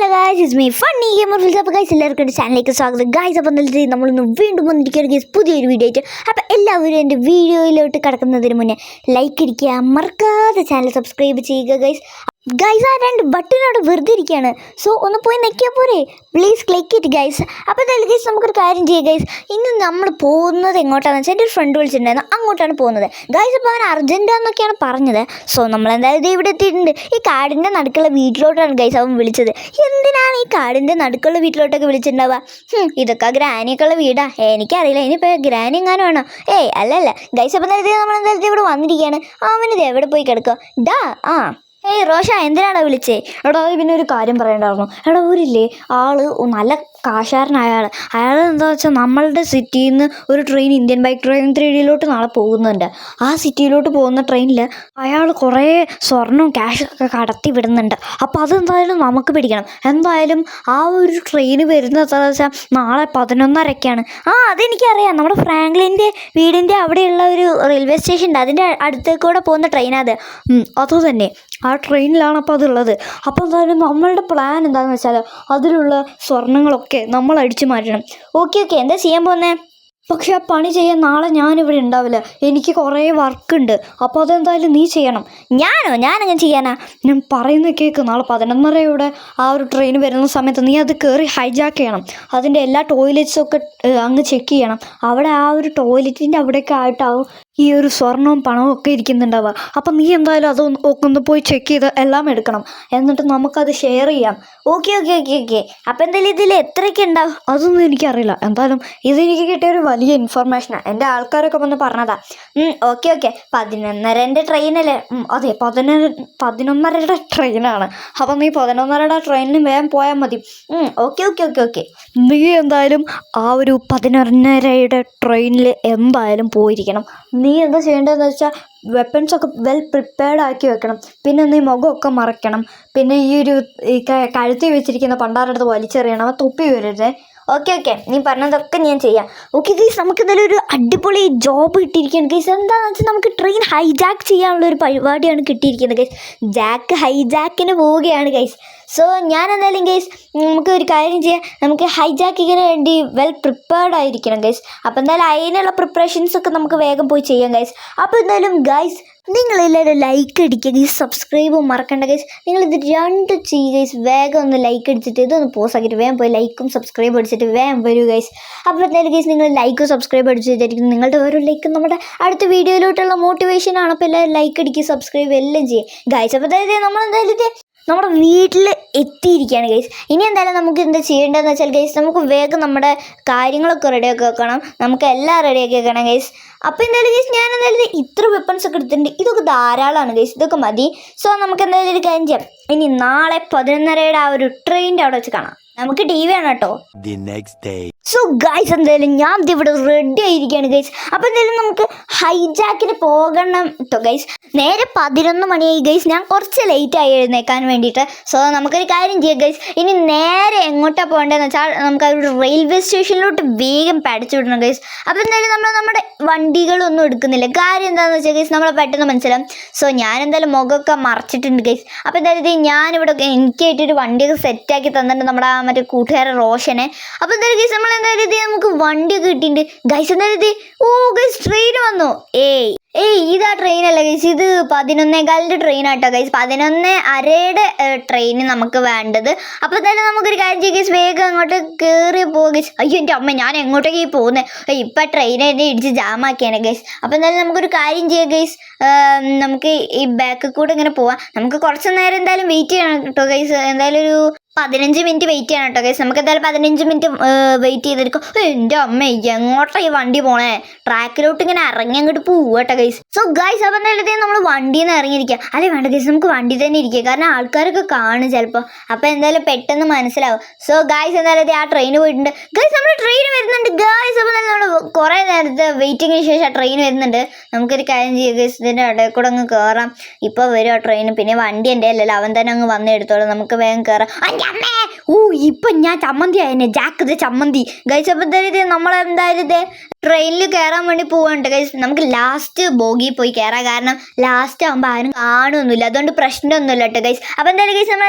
Hello guys is me funny gamer fils അപ്പോൾ guys എല്ലാവർക്കും എന്റെ ചാനലിലേക്ക് സ്വാഗതം. ഗായ്സ് അപ്പോൾ ഇന്നലത്തെ നമ്മളിന്ന് വീണ്ടും വന്നിരിക്കുകയാണ് ഗൈസ് പുതിയൊരു വീഡിയോ ആയിട്ട്. അപ്പോൾ എല്ലാവരും എന്റെ വീഡിയോയിലോട്ട് കിടക്കുന്നതിന് മുന്നേ ലൈക്ക് ഇരിക്കുക. മറക്കാതെ ചാനൽ സബ്സ്ക്രൈബ് ചെയ്യുക ഗൈസ് ഗൈസ് ആ രണ്ട് ബട്ടനോട് വെറുതെ ഇരിക്കുകയാണ്. സോ ഒന്ന് പോയി നിൽക്കിയാൽ പോരെ? പ്ലീസ് ക്ലിക്ക് ഇറ്റ് ഗൈസ് അപ്പോൾ എന്തായാലും ഗൈസ് നമുക്കൊരു കാര്യം ചെയ്യാം ഗൈസ് ഇന്ന് നമ്മൾ പോകുന്നത് എങ്ങോട്ടാണെന്ന് വെച്ചാൽ എന്റെ ഒരു ഫ്രണ്ട് വിളിച്ചിട്ടുണ്ടായിരുന്നു. അങ്ങോട്ടാണ് പോകുന്നത്. ഗൈസ് അപ്പോൾ അവൻ അർജന്റാന്നൊക്കെയാണ് പറഞ്ഞത്. സോ നമ്മൾ എന്തായാലും ഇവിടെ എത്തിയിട്ടുണ്ട്. ഈ കാടിന്റെ നടുക്കുള്ള വീട്ടിലോട്ടാണ് ഗൈസ് അവൻ വിളിച്ചത്. എന്തിനാണ് ഈ കാടിന്റെ നടുക്കുള്ള വീട്ടിലോട്ടൊക്കെ വിളിച്ചിട്ടുണ്ടാവുക? ഇതൊക്കെ ഇതൊക്കെ ഗ്രാനിയൊക്കെയുള്ള വീടാ. എനിക്കറിയില്ല. ഇനിയിപ്പോൾ ഗ്രാനി എങ്ങാനും ആണോ? ഏയ് അല്ലല്ല. ഗൈസ് അപ്പോൾ നമ്മൾ എന്തായാലും ഇവിടെ വന്നിരിക്കുകയാണ്. അവനിത് എവിടെ പോയി കിടക്കുക? ഡാ ആ. ഏയ് റോഷ എന്തിനാടാ വിളിച്ചേ? എടാ പിന്നെ ഒരു കാര്യം പറയണ്ടായിരുന്നു. എടാ ഊരില്ലേ? ആൾ നല്ല കാശാരനായ ആൾ അയാൾ എന്താ വെച്ചാൽ നമ്മളുടെ സിറ്റിയിൽ നിന്ന് ഒരു train Indian bike train three ഡിയിലോട്ട് നാളെ പോകുന്നുണ്ട്. ആ സിറ്റിയിലോട്ട് പോകുന്ന ട്രെയിനിൽ അയാൾ കുറേ സ്വർണവും ക്യാഷൊക്കെ കടത്തി വിടുന്നുണ്ട്. അപ്പോൾ അതെന്തായാലും നമുക്ക് പിടിക്കണം. എന്തായാലും ആ ഒരു ട്രെയിൻ വരുന്നത് എന്താ വെച്ചാൽ നാളെ പതിനൊന്നരക്കാണ്. ആ അതെനിക്കറിയാം. നമ്മുടെ ഫ്രാങ്ക്ലിന്റെ വീടിന്റെ അവിടെയുള്ള ഒരു റെയിൽവേ സ്റ്റേഷൻ ഉണ്ട് അതിന്റെ അടുത്തേക്കൂടെ പോകുന്ന ട്രെയിനാണ് അത്. അത് തന്നെ ആ ട്രെയിനിലാണ് അപ്പോൾ അതുള്ളത്. അപ്പോൾ എന്തായാലും നമ്മളുടെ പ്ലാൻ എന്താണെന്ന് വെച്ചാൽ അതിലുള്ള സ്വർണങ്ങളൊക്കെ നമ്മൾ അടിച്ചു മാറ്റണം. ഓക്കെ ഓക്കെ എന്താ ചെയ്യാൻ പോകുന്നത് പക്ഷെ ആ പണി ചെയ്യാൻ നാളെ ഞാനിവിടെ ഉണ്ടാവില്ല. എനിക്ക് കുറേ വർക്കുണ്ട് അപ്പോൾ അതെന്തായാലും നീ ചെയ്യണം. ഞാനോ? ഞാനങ്ങനെ ചെയ്യാനാ? ഞാൻ പറയുന്ന കേൾക്ക് നാളെ പതിനൊന്നരയോടെ ആ ഒരു ട്രെയിൻ വരുന്ന സമയത്ത് നീ അത് കയറി ഹൈജാക്ക് ചെയ്യണം. അതിന്റെ എല്ലാ ടോയ്ലറ്റ്സും ഒക്കെ അങ്ങ് ചെക്ക് ചെയ്യണം. അവിടെ ആ ഒരു ടോയ്ലറ്റിന്റെ അവിടെയൊക്കെ ആയിട്ടാവും ഈ ഒരു സ്വർണവും പണവും ഒക്കെ ഇരിക്കുന്നുണ്ടാവുക. അപ്പം നീ എന്തായാലും അതൊന്ന് ഒക്കെ ഒന്ന് പോയി ചെക്ക് ചെയ്ത് എല്ലാം എടുക്കണം. എന്നിട്ട് നമുക്കത് ഷെയർ ചെയ്യാം. ഓക്കെ ഓക്കെ ഓക്കെ ഓക്കെ അപ്പം എന്തായാലും ഇതിൽ എത്രയൊക്കെ ഉണ്ടാവും അതൊന്നും എനിക്കറിയില്ല. എന്തായാലും ഇതെനിക്ക് കിട്ടിയ ഒരു വലിയ ഇൻഫർമേഷനാണ് എന്റെ ആൾക്കാരൊക്കെ വന്ന് പറഞ്ഞതാ. ഓക്കെ ഓക്കെ പതിനൊന്നരന്റെ ട്രെയിനല്ലേ അതെ പതിനൊന്ന് പതിനൊന്നരയുടെ ട്രെയിനാണ് അപ്പം നീ പതിനൊന്നരയുടെ ട്രെയിനിന് വേഗം പോയാൽ മതി. ഓക്കെ ഓക്കെ ഓക്കെ ഓക്കെ നീ എന്തായാലും ആ ഒരു പതിനൊന്നരയുടെ ട്രെയിനിൽ എന്തായാലും പോയിരിക്കണം. നീ എന്താ ചെയ്യേണ്ടതെന്ന് വെച്ചാൽ വെപ്പൺസ് ഒക്കെ വെൽ പ്രിപ്പയർഡ് ആക്കി വെക്കണം. പിന്നെ നീ മുഖമൊക്കെ മറക്കണം പിന്നെ ഈ ഒരു ഈ കഴുത്തി കഴുത്തിൽ വെച്ചിരിക്കുന്ന പണ്ടാരടുത്ത് വലിച്ചെറിയണം. തൊപ്പി വരരുതേ. ഓക്കെ ഓക്കെ നീ പറഞ്ഞതൊക്കെ ഞാൻ ചെയ്യാം. ഓക്കെ ഗൈസ് നമുക്ക് എന്തായാലും ഒരു അടിപൊളി ജോബ് കിട്ടിയിരിക്കുകയാണ്. ഗൈസ് എന്താണെന്ന് വെച്ചാൽ നമുക്ക് ട്രെയിൻ ഹൈജാക്ക് ചെയ്യാനുള്ള ഒരു പരിപാടിയാണ് കിട്ടിയിരിക്കുന്നത് ഗൈസ് ജാക്ക് ഹൈജാക്കിന് പോവുകയാണ് ഗൈസ് സോ ഞാൻ എന്തായാലും ഗൈസ് നമുക്ക് ഒരു കാര്യം ചെയ്യാം. നമുക്ക് ഹൈജാക്കിങ്ങിന് വേണ്ടി വെൽ പ്രിപ്പയർഡ് ആയിരിക്കണം ഗൈസ് അപ്പോൾ എന്തായാലും അതിനുള്ള പ്രിപ്പറേഷൻസ് ഒക്കെ നമുക്ക് വേഗം പോയി ചെയ്യാം ഗൈസ് അപ്പോൾ എന്തായാലും ഗൈസ് നിങ്ങളെല്ലാവരും ലൈക്ക് അടിക്കുക ഗൈസ് സബ്സ്ക്രൈബും മറക്കണ്ട ഗൈസ് നിങ്ങളിത് രണ്ട് ചെയ്യുക ഗൈസ് വേഗം ഒന്ന് ലൈക്ക് അടിച്ചിട്ട് ഇതൊന്ന് പോസ് ആക്കിയിട്ട് വേഗം പോയി ലൈക്കും സബ്സ്ക്രൈബ് അടിച്ചിട്ട് വേഗം വരൂ ഗൈസ് അപ്പോൾ എന്തായാലും ഗൈസ് നിങ്ങൾ ലൈക്കും സബ്സ്ക്രൈബ് അടിച്ച് വിചാരിക്കുന്നു നിങ്ങളുടെ ഓരോ ലൈക്കും നമ്മുടെ അടുത്ത വീഡിയോയിലോട്ടുള്ള മോട്ടിവേഷൻ ആണ്. അപ്പോൾ എല്ലാവരും ലൈക്ക് അടിക്കുക സബ്സ്ക്രൈബ് എല്ലാം ചെയ്യുക ഗൈസ് അപ്പോൾ അതായത് നമ്മൾ എന്തായാലും നമ്മുടെ വീട്ടിൽ എത്തിയിരിക്കുകയാണ് ഗൈസ് ഇനി എന്തായാലും നമുക്ക് എന്താ ചെയ്യേണ്ടതെന്ന് വെച്ചാൽ ഗൈസ് നമുക്ക് വേഗം നമ്മുടെ കാര്യങ്ങളൊക്കെ റെഡിയാക്കി വെക്കണം. നമുക്ക് എല്ലാം റെഡിയാക്കി വെക്കണം ഗൈസ് അപ്പോൾ എന്തായാലും ഗൈസ് ഞാൻ എന്തായാലും ഇത്ര വെപ്പൺസ് ഒക്കെ എടുത്തിട്ടുണ്ട്. ഇതൊക്കെ ധാരാളമാണ് ഗൈസ് ഇതൊക്കെ മതി. സോ നമുക്ക് എന്തായാലും ഒരു കാര്യം ചെയ്യാം. ഇനി നാളെ പതിനൊന്നരയുടെ ആ ഒരു ട്രെയിനിന്റെ അവിടെ വെച്ച് കാണാം. നമുക്ക് ടി വി ആണ് കേട്ടോ. സോ ഗൈസ് എന്തായാലും ഞാൻ ഇവിടെ റെഡി ആയിരിക്കുകയാണ് ഗൈസ് അപ്പൊ എന്തായാലും നമുക്ക് ഹൈജാക്കിന് പോകണം കേട്ടോ ഗൈസ് നേരെ പതിനൊന്ന് മണിയായി ഗൈസ് ഞാൻ കുറച്ച് ലേറ്റ് ആയി എഴുന്നേക്കാൻ വേണ്ടിയിട്ട്. സോ നമുക്കൊരു കാര്യം ചെയ്യാം ഗൈസ് ഇനി നേരെ എങ്ങോട്ടാണ് പോകേണ്ടതെന്ന് വെച്ചാൽ നമുക്ക് ആ ഒരു റെയിൽവേ സ്റ്റേഷനിലോട്ട് വേഗം പഠിച്ചു വിടണം ഗൈസ് അപ്പോൾ എന്തായാലും നമ്മൾ നമ്മുടെ വണ്ടികളൊന്നും എടുക്കുന്നില്ല. കാര്യം എന്താണെന്ന് വെച്ചാൽ ഗൈസ് നമ്മളെ പെട്ടെന്ന് മനസ്സിലാവും. സോ ഞാൻ എന്തായാലും മുഖമൊക്കെ മറച്ചിട്ടുണ്ട് ഗൈസ് അപ്പോൾ എന്തായാലും ഇത് ഞാനിവിടെ എനിക്കായിട്ടൊരു വണ്ടിയൊക്കെ സെറ്റാക്കി തന്നിട്ടുണ്ട് നമ്മുടെ മറ്റേ കൂട്ടുകാരൻ റോഷനെ. അപ്പോൾ എന്തായാലും ഗൈസ് നമ്മൾ എന്തായാലും ഇത് നമുക്ക് വണ്ടി കിട്ടിയിട്ടുണ്ട്. ഗൈസ് എന്താ ഇത് ഓ ഗൈസ് ട്രെയിൻ വന്നു. ഏയ് ഏയ് ഇതാ ട്രെയിൻ അല്ല ഗൈസ് ഇത് പതിനൊന്നേകാലിന്റെ ട്രെയിൻ ആട്ടോ ഗൈസ് പതിനൊന്ന് അരയുടെ ട്രെയിൻ നമുക്ക് വേണ്ടത്. അപ്പോൾ തന്നെ നമുക്കൊരു കാര്യം ചെയ്യാം ഗൈസ് വേഗം അങ്ങോട്ട് കയറി പോകും ഗൈസ് അയ്യോ എന്റെ അമ്മ ഞാൻ എങ്ങോട്ടേക്ക് പോകുന്നത് ഇപ്പം ട്രെയിൻ എന്നെ ഇടിച്ച് ജാമാക്കിയാണ് ഗൈസ് അപ്പോൾ എന്തായാലും നമുക്കൊരു കാര്യം ചെയ്യാം ഗൈസ് നമുക്ക് ഈ ബാക്കിൽ കൂടെ ഇങ്ങനെ പോവാം. നമുക്ക് കുറച്ച് നേരം എന്തായാലും വെയിറ്റ് ചെയ്യണം കേട്ടോ ഗൈസ് എന്തായാലും ഒരു പതിനഞ്ച് മിനിറ്റ് വെയിറ്റ് ചെയ്യണം കേട്ടോ ഗൈസ് നമുക്ക് എന്തായാലും പതിനഞ്ച് മിനിറ്റ് വെയിറ്റ് ചെയ്തെടുക്കും. എന്റെ അമ്മ എങ്ങോട്ടാ ഈ വണ്ടി പോണേ? ട്രാക്കിലോട്ട് ഇങ്ങനെ ഇറങ്ങി അങ്ങോട്ട് പോവട്ടെ ഗൈസ് സോ ഗൈസ് അപ്പം എന്തായാലും നമ്മൾ വണ്ടിയിൽ നിന്ന് ഇറങ്ങിയിരിക്കുക അല്ലെ വേണ്ട ഗൈസ് നമുക്ക് വണ്ടി തന്നെ ഇരിക്കുക കാരണം ആൾക്കാരൊക്കെ കാണും ചിലപ്പോൾ അപ്പോൾ എന്തായാലും പെട്ടെന്ന് മനസ്സിലാവും. സോ ഗൈസ് എന്തായാലും ആ ട്രെയിൻ പോയിട്ടുണ്ട്. ഗൈസ് നമ്മൾ ട്രെയിൻ വരുന്നുണ്ട് ഗൈസ് അപ്പോൾ നമ്മൾ കുറേ നേരത്തെ വെയിറ്റിങ്ങിന് ശേഷം ആ ട്രെയിൻ വരുന്നുണ്ട്. നമുക്കൊരു കാര്യം ചെയ്യുക ഗൈസ് ഇതിന്റെ ഇടയിൽ കൂടെ അങ്ങ് കയറാം ഇപ്പോൾ വരും ആ ട്രെയിൻ പിന്നെ വണ്ടി എന്റെ അല്ലല്ലോ അവൻ തന്നെ അങ്ങ് വന്ന് നമുക്ക് വേഗം കയറാം ഓ ഇപ്പം ഞാൻ ചമ്മന്തി ആയിരുന്നു ജാക്കത് ചമ്മന്തി. ഗൈസ് ഇത് നമ്മളെന്തായാലും ഇത് ട്രെയിനിൽ കയറാൻ വേണ്ടി പോവാണ്ട് ഗൈസ് നമുക്ക് ലാസ്റ്റ് ബോഗി പോയി കയറാം കാരണം ലാസ്റ്റ് ആകുമ്പോൾ ആരും കാണുമൊന്നുമില്ല അതുകൊണ്ട് പ്രശ്നമൊന്നുമില്ല കേട്ടോ ഗൈസ് അപ്പോൾ എന്തായാലും ഗൈസ് നമ്മൾ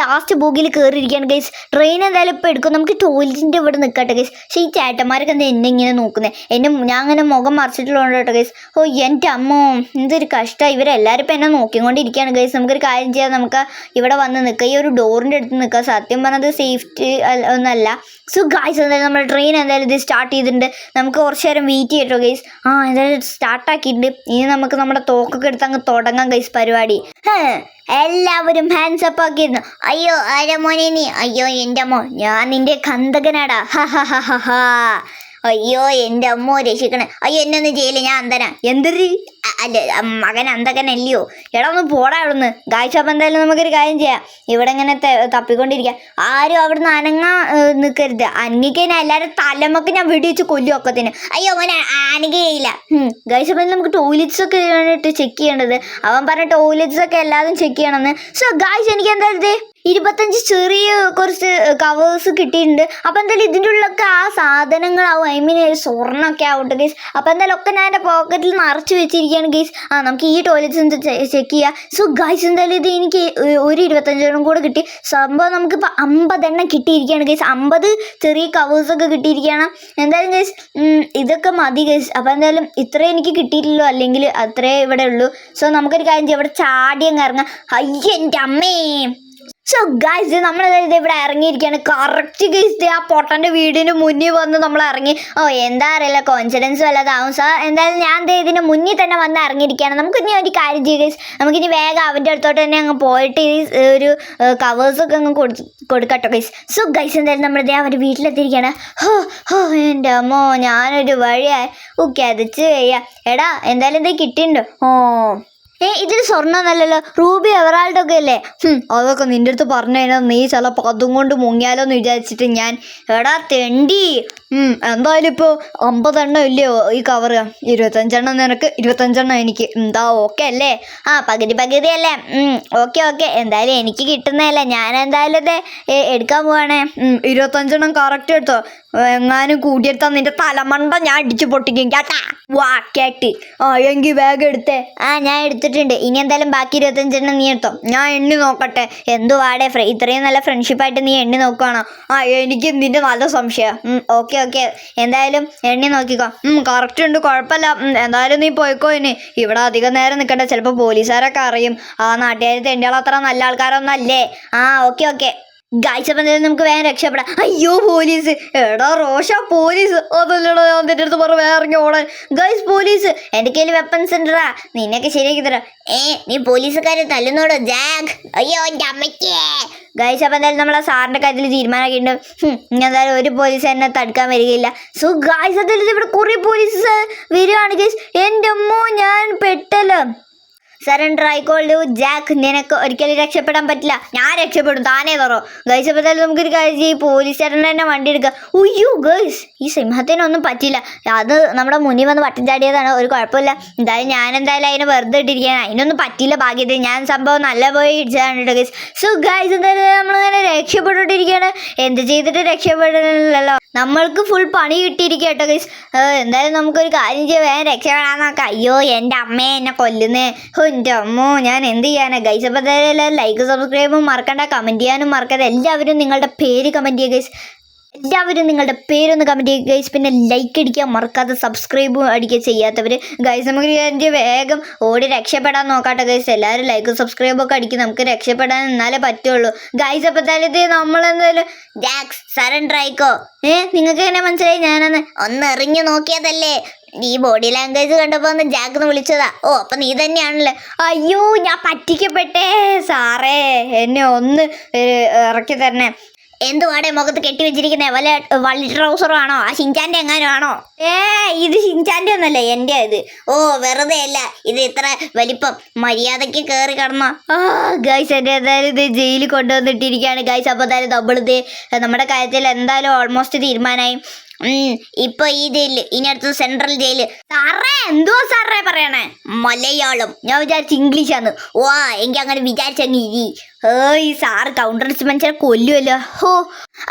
ലാസ്റ്റ് ബോഗിയിൽ കയറിയിരിക്കുകയാണ് ഗൈസ് ട്രെയിൻ എന്തായാലും ഇപ്പോൾ എടുക്കും. നമുക്ക് ടോയ്ലറ്റിന്റെ ഇവിടെ നിൽക്കട്ടെ ഗൈസ് പക്ഷേ ഈ ചേട്ടന്മാരൊക്കെ എന്താ എന്നെ ഇങ്ങനെ നോക്കുന്നത് എന്നെ ഞാൻ അങ്ങനെ മുഖം മറിച്ചിട്ടുള്ളതുകൊണ്ട് കേട്ടോ ഗൈസ് ഓ എന്റെ അമ്മോ എന്തൊരു കഷ്ടമാണ് ഇവരെല്ലാവരും ഇപ്പം എന്നെ നോക്കിക്കൊണ്ടിരിക്കുകയാണ് ഗൈസ് നമുക്കൊരു കാര്യം ചെയ്യാം. നമുക്ക് ഇവിടെ വന്ന് നിൽക്കുക ഈ ഒരു ഡോറിന്റെ അടുത്ത് നിൽക്കുക സത്യം പറഞ്ഞത് സേഫ്റ്റി ഒന്നല്ല. സോ ഗൈസ് എന്തായാലും നമ്മൾ ട്രെയിൻ എന്തായാലും ഇത് സ്റ്റാർട്ട് ചെയ്തിട്ടുണ്ട്. നമുക്ക് കുറച്ച് നേരം വെയിറ്റ് ചെയ്യട്ടോ ഗൈസ് ആ എന്തായാലും സ്റ്റാർട്ട് ആക്കിയിട്ടുണ്ട്. ഇനി നമുക്ക് നമ്മുടെ തോക്കൊക്കെ എടുത്ത് അങ്ങ് തുടങ്ങാം ഗൈസ് പരിപാടി. എല്ലാവരും ഹാൻഡ്സ് അപ്പ് ആക്കിയിരുന്നു. അയ്യോ ആരമോനെ നീ? അയ്യോ എന്റെ അമ്മോ ഞാൻ നിന്റെ കന്തകനാടാ. ഹ ഹ ഹ ഹ. അയ്യോ എന്റെ അമ്മോ രക്ഷിക്കണേ. അയ്യോ എന്നെ ഒന്നും ചെയ്യില്ല ഞാൻ അന്തനാ എന്തൊരു അല്ല മകൻ അന്തകനല്ലയോ എടാ ഒന്ന് പോടാ അവിടുന്ന്. ഗായ്ച അപ്പം എന്തായാലും നമുക്കൊരു കാര്യം ചെയ്യാം. ഇവിടെ ഇങ്ങനെ തപ്പിക്കൊണ്ടിരിക്കുക തപ്പിക്കൊണ്ടിരിക്കാം. ആരും അവിടുന്ന് അനങ്ങാ നിൽക്കരുത് അന്നിക്കനെ എല്ലാവരും തലമൊക്കെ ഞാൻ വെടിവെച്ച് കൊല്ലും ഒക്കത്തിന്. അയ്യോ അവൻ അനങ്ങയില്ല. ഗൈസ് അപ്പം നമുക്ക് ടോയ്ലറ്റ്സ് ഒക്കെ ചെക്ക് ചെയ്യേണ്ടത്. അവൻ പറഞ്ഞ ടോയ്ലറ്റ്സ് ഒക്കെ എല്ലാതും ചെക്ക് ചെയ്യണമെന്ന്. സോ ഗായ്സ് എനിക്ക് എന്തായാലും ദേ ഇരുപത്തഞ്ച് ചെറിയ കുറച്ച് കവേഴ്സ് കിട്ടിയിട്ടുണ്ട്. അപ്പം എന്തായാലും ഇതിന്റെ ഉള്ളിലൊക്കെ ആ സാധനങ്ങളാവും. ഐ മീൻ സ്വർണമൊക്കെ ആവട്ടെ ഗൈസ് അപ്പം എന്തായാലും ഒക്കെ ഞാൻ എന്റെ പോക്കറ്റിൽ നിറച്ച് വെച്ചിരിക്കുകയാണ് ഗൈസ് ആ നമുക്ക് ഈ ടോയ്ലറ്റ്സ് ചെക്ക് ചെയ്യാം. സോ ഗൈസ് എന്തായാലും ഇത് എനിക്ക് ഒരു ഇരുപത്തഞ്ചെണ്ണം കൂടെ കിട്ടി. സംഭവം നമുക്കിപ്പോൾ അമ്പതെണ്ണം കിട്ടിയിരിക്കുകയാണ് ഗൈസ് അമ്പത് ചെറിയ കവേഴ്സൊക്കെ കിട്ടിയിരിക്കുകയാണ്. എന്തായാലും ഗൈസ് ഇതൊക്കെ മതി ഗൈസ് അപ്പോൾ എന്തായാലും ഇത്രേ എനിക്ക് കിട്ടിയിട്ടില്ലല്ലോ അല്ലെങ്കിൽ അത്രേ ഇവിടെ ഉള്ളൂ. സോ നമുക്കൊരു കാര്യം ചെയ്യാം. ഇവിടെ ചാടി അങ്ങ് ഇറങ്ങാം. അയ്യന്റെ അമ്മേ! സോ ഗൈസ് നമ്മൾ ഇത് ഇവിടെ ഇറങ്ങിയിരിക്കുകയാണ്. കറക്റ്റ് ഗൈസ് ആ പൊട്ടന്റെ വീടിന് മുന്നിൽ വന്ന് നമ്മൾ ഇറങ്ങി. ഓ എന്താ അറിയില്ല കോൺഫിഡൻസ് വല്ലതാവും. സാർ എന്തായാലും ഞാൻ ഇതിന് മുന്നിൽ തന്നെ വന്ന് ഇറങ്ങിയിരിക്കുകയാണ്. നമുക്ക് ഇനി ഒരു കാര്യം ചെയ്യും ഗൈസ് നമുക്കിനി വേഗം അവന്റെ അടുത്തോട്ട് തന്നെ അങ്ങ് പോയിട്ട് ഈ ഒരു കവേഴ്സൊക്കെ അങ്ങ് കൊടു കൊടുക്കട്ടോ ഗൈസ് സോ ഗൈസ് എന്തായാലും നമ്മൾ ഇതേ അവന്റെ വീട്ടിലെത്തിയിരിക്കുകയാണ്. ഹോ ഹോ എന്റെ അമ്മോ ഞാനൊരു വഴിയായി. ഓക്കെ അതിച്ച് ചെയ്യാം. എടാ എന്തായാലും ഇത് കിട്ടിയിട്ടുണ്ടോ? ഓ. ഏ ഇതിൽ സ്വർണമല്ലല്ലോ റൂബി എവറാൾഡ് ഒക്കെ അല്ലേ അതൊക്കെ നിന്റെ അടുത്ത് പറഞ്ഞു കഴിഞ്ഞാൽ നീ ചിലപ്പോൾ അതും കൊണ്ട് മുങ്ങിയാലോ എന്ന് വിചാരിച്ചിട്ട് ഞാൻ എടാ തെണ്ടി. എന്തായാലും ഇപ്പോൾ അമ്പതെണ്ണം ഇല്ലയോ ഈ കവർ ഇരുപത്തഞ്ചെണ്ണം നിനക്ക് ഇരുപത്തഞ്ചെണ്ണം എനിക്ക്. എന്താ ഓക്കെ അല്ലേ? ആ പകുതി പകുതി അല്ലേ? ഓക്കെ ഓക്കെ എന്തായാലും എനിക്ക് കിട്ടുന്നതല്ലേ. ഞാൻ എന്തായാലും ഇത് എടുക്കാൻ പോവാണേ. ഇരുപത്തഞ്ചെണ്ണം കറക്റ്റ് എടുത്തോ? എങ്ങാനും കൂടിയെടുത്താ നിന്റെ തലമണ്ട ഞാൻ അടിച്ചു പൊട്ടിക്കും കേട്ടാ? വാക്കേട്ട് കേട്ട്. ആ എങ്കിൽ വേഗം എടുത്തേ. ആ ഞാൻ എടുത്തിട്ടുണ്ട്. ഇനി എന്തായാലും ബാക്കി ഇരുപത്തഞ്ചെണ്ണം നീ എടുത്തോ. ഞാൻ എണ്ണി നോക്കട്ടെ. എന്തു വാടേ ഫ്ര ഇത്രയും നല്ല ഫ്രണ്ട്ഷിപ്പായിട്ട് നീ എണ്ണി നോക്കുകയാണോ ആ എനിക്ക് നിന്റെ നല്ല സംശയം. ഓക്കെ ഓക്കെ എന്തായാലും എണ്ണി നോക്കിക്കോ. കറക്റ്റ് ഉണ്ട് കുഴപ്പമില്ല. എന്തായാലും നീ പോയിക്കോ ഇനി. ഇവിടെ അധികം നേരം നിൽക്കണ്ട ചിലപ്പോൾ പോലീസുകാരൊക്കെ അറിയും. ആ നാട്ടുകാർ തെണ്ടികൾ അത്ര നല്ല ആൾക്കാരൊന്നും അല്ലേ? ആ ഓക്കെ ഓക്കെ ഗായ്സ് അപ്പം നമുക്ക് വേഗം രക്ഷപ്പെടാം. അയ്യോ പോലീസ്. എടാ റോഷ പോലീസ്. അതല്ലടാ ഞാൻ നിന്റെ അടുത്ത് പറഞ്ഞു വേറെ ഇറങ്ങി ഓടാൻ. Guys police. എന്റെ കയ്യിൽ വെപ്പൺസ് ഉണ്ടടാ നിന്നൊക്കെ ശരിയാക്കി തരാം. ഏ നീ പോലീസുകാരെ തല്ലുന്നോടോ ജാഗ്? അയ്യോ ഗൈസ് അപ്പം എന്തായാലും നമ്മളെ സാറിന്റെ കാര്യത്തിൽ തീരുമാനമാക്കിയിട്ടുണ്ട്. എന്തായാലും ഒരു പോലീസ് എന്നെ തടുക്കാൻ വരികയില്ല. സോ ഗായ്സ് എന്തായാലും ഇവിടെ കുറെ പോലീസ് വരികയാണ് ഗൈസ് എന്റെ അമ്മോ ഞാൻ പെട്ടല്ലോ. സറണ്ടർ ആയിക്കോളൂ. ജാക്ക് നിനക്ക് ഒരിക്കലും രക്ഷപ്പെടാൻ പറ്റില്ല. ഞാൻ രക്ഷപ്പെടും. താനേ തറോ ഗൈസ് അപ്പോൾ നമുക്ക് നമുക്കൊരു കാര്യം ചെയ്യും. പോലീസുകാരന്റെ തന്നെ വണ്ടി എടുക്കുക ഉയ്യോ ഗൈസ് ഈ സിംഹത്തിനൊന്നും പറ്റില്ല. അത് നമ്മുടെ മുന്നിൽ വന്ന് വട്ടം ചാടിയതാണ്. ഒരു കുഴപ്പമില്ല. എന്തായാലും ഞാൻ എന്തായാലും അതിനെ വെറുതെ ഇട്ടിരിക്കാൻ അതിനൊന്നും പറ്റില്ല ഭാഗ്യത്തിൽ ഞാൻ സംഭവം നല്ല പോയി ഇടിച്ചതാണ് കേട്ടോ ഗൈസ് സോ ഗൈസ് എന്തായാലും നമ്മളിങ്ങനെ രക്ഷപ്പെട്ടുകൊണ്ടിരിക്കുകയാണ്. എന്ത് ചെയ്തിട്ട് രക്ഷപ്പെടില്ലല്ലോ നമ്മൾക്ക് ഫുൾ പണി കിട്ടിയിരിക്കും കേട്ടോ ഗൈസ് എന്തായാലും നമുക്കൊരു കാര്യം ചെയ്യാം. വേഗം രക്ഷപ്പെടാൻ നോക്കാം അയ്യോ എന്റെ അമ്മയെ എന്നെ കൊല്ലുന്നേ. ഹോ എന്റെ അമ്മോ ഞാൻ എന്ത് ചെയ്യാനാ? ഗൈസ് അപ്പോൾ എന്തായാലും ലൈക്ക് സബ്സ്ക്രൈബും മറക്കണ്ട. കമന്റ് ചെയ്യാനും മറക്കണ്ട എല്ലാവരും നിങ്ങളുടെ പേര് കമന്റ് ചെയ്യുക ഗൈസ് എല്ലാവരും നിങ്ങളുടെ പേരൊന്ന് കമന്റ് ചെയ്യുക. ഗൈസ് പിന്നെ ലൈക്ക് അടിക്കുക. മറക്കാതെ സബ്സ്ക്രൈബും അടിക്കുക ചെയ്യാത്തവർ ഗൈസ് നമുക്ക് എന്റെ വേഗം ഓടി രക്ഷപ്പെടാൻ നോക്കാട്ടെ ഗൈസ് എല്ലാവരും ലൈക്കും സബ്സ്ക്രൈബും ഒക്കെ അടിക്കും. നമുക്ക് രക്ഷപ്പെടാൻ എന്നാലേ പറ്റുള്ളൂ. ഗൈസ് അപ്പോൾ എന്തായാലും നമ്മളെന്തായാലും ജാക്സ് സറണ്ടർ ആയിക്കോ? ഏ നിങ്ങൾക്ക് എങ്ങനെ മനസ്സിലായി? ഞാനന്ന് ഒന്ന് എറിഞ്ഞു നോക്കിയതല്ലേ? ഈ ബോഡി ലാംഗ്വേജ് കണ്ടപ്പോ ഒന്ന് ജാക്ക് വിളിച്ചതാ. ഓ അപ്പൊ നീ തന്നെയാണല്ലേ? അയ്യോ ഞാൻ പറ്റിക്കപ്പെട്ടേ സാറേ. എന്നെ ഒന്ന് ഇറക്കി തരണേ. എന്തുവാടെ മുഖത്ത് കെട്ടി വെച്ചിരിക്കുന്നത് വല്ല വള്ളി ട്രൗസറും ആണോ? ആ ഷിൻചാന്റെ എങ്ങാനും ആണോ? ഏ ഇത് ഷിൻചാന്റെ ഒന്നല്ല എന്റെ ഇത്. ഓ വെറുതെ അല്ല. ഇത് ഇത്ര വലിപ്പം. മര്യാദയ്ക്ക് കയറി കടന്ന. ആ ഗൈസ് എന്റെ എന്തായാലും ഇത് ജയിലിൽ കൊണ്ടുവന്നിട്ടിരിക്കുകയാണ്. ഗൈസ് അപ്പോൾ എന്തായാലും നമ്മളിത് നമ്മുടെ കാര്യത്തിൽ എന്തായാലും ഓൾമോസ്റ്റ് തീരുമാനമായി ഇപ്പൊ ഈ ജയിൽ ഇനി അടുത്തത് സെൻട്രൽ ജയിൽ. സാറേ എന്തോ സാറേ പറയണേ? മലയാളം. ഞാൻ വിചാരിച്ച ഇംഗ്ലീഷാണ് വാ എനിക്ക് അങ്ങനെ വിചാരിച്ചങ്ങ് ഇരി. ഈ സാറ് കൗണ്ടർ അടിച്ച് കൊല്ലുമല്ലോ ഹോ.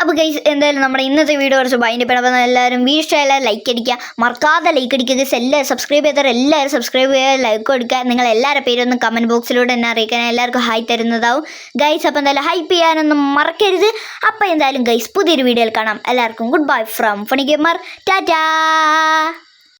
അപ്പോൾ ഗൈസ് എന്തായാലും നമ്മുടെ ഇന്നത്തെ വീഡിയോ കുറച്ച് ഭയങ്കര അപ്പോൾ എല്ലാവരും വീഡിയോ ലൈക്ക് അടിക്കുക. മറക്കാതെ ലൈക്ക് അടിക്കുക. ഗൈസ് എല്ലാവരും സബ്സ്ക്രൈബ് ചെയ്തവർ എല്ലാവരും സബ്സ്ക്രൈബ് ചെയ്യുക. ലൈക്ക് കൊടുക്കുക. നിങ്ങൾ എല്ലാവരുടെ പേരൊന്നും കമന്റ് ബോക്സിലൂടെ എന്നെ അറിയിക്കാൻ എല്ലാവർക്കും ഹായ് തരുന്നതാവും. ഗൈസ് അപ്പോൾ എന്തായാലും ഹൈപ്പ് ചെയ്യാനൊന്നും മറക്കരുത്. അപ്പോൾ എന്തായാലും ഗൈസ് പുതിയൊരു വീഡിയോയിൽ കാണാം. എല്ലാവർക്കും good bye from funny gamer Tata